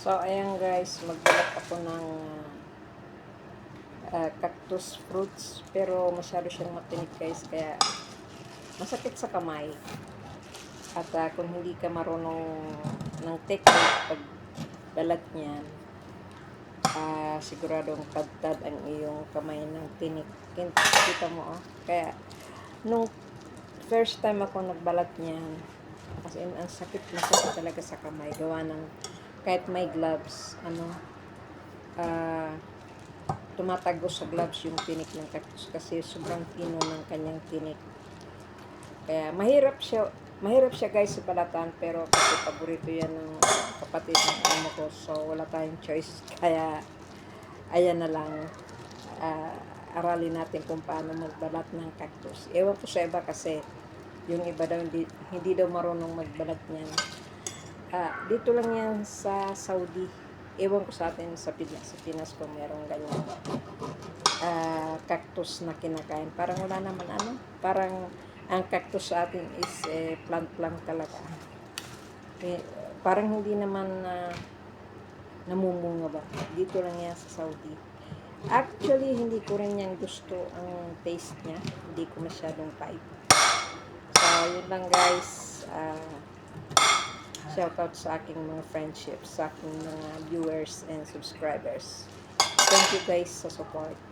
So, ayan guys, magbalat ako ng ah, cactus fruits. Pero masyado siyang matinik guys, kaya masakit sa kamay. At ah, kung hindi ka marunong ng technique pag balat niyan, ah siguradong tadtad ang iyong kamay ng tinik. Kita mo, oh. Kaya, nung first time ako nagbalat niyan, as in, ang sakit na sakit talaga sa kamay. Gawa ng, kahit may gloves, ano, ah, tumatagos sa gloves yung tinik ng cactus kasi sobrang pino ng kanyang tinik. Kaya mahirap siya, mahirap siya guys sa balatan pero kasi paborito yan ng kapatid ng amo ko so wala tayong choice. Kaya ayan na lang ah, aralin natin kung paano magbalat ng cactus. Ewan ko sa iba kasi yung iba daw hindi, hindi daw marunong magbalat niyan. Ah, dito lang yan sa Saudi. Ewan ko sa atin sa Pinas, sa Pinas kung merong ganyan ah, cactus na kinakain. Parang wala naman ano, parang ang cactus sa atin is eh, plant lang talaga. Eh, parang hindi naman na namumunga ba. Dito lang yan sa Saudi. Actually, hindi ko rin yan gusto ang taste niya. Hindi ko masyadong type. So, yun lang guys. Ah, shout out sa aking mga friendships, sa aking mga viewers and subscribers. Thank you guys sa support.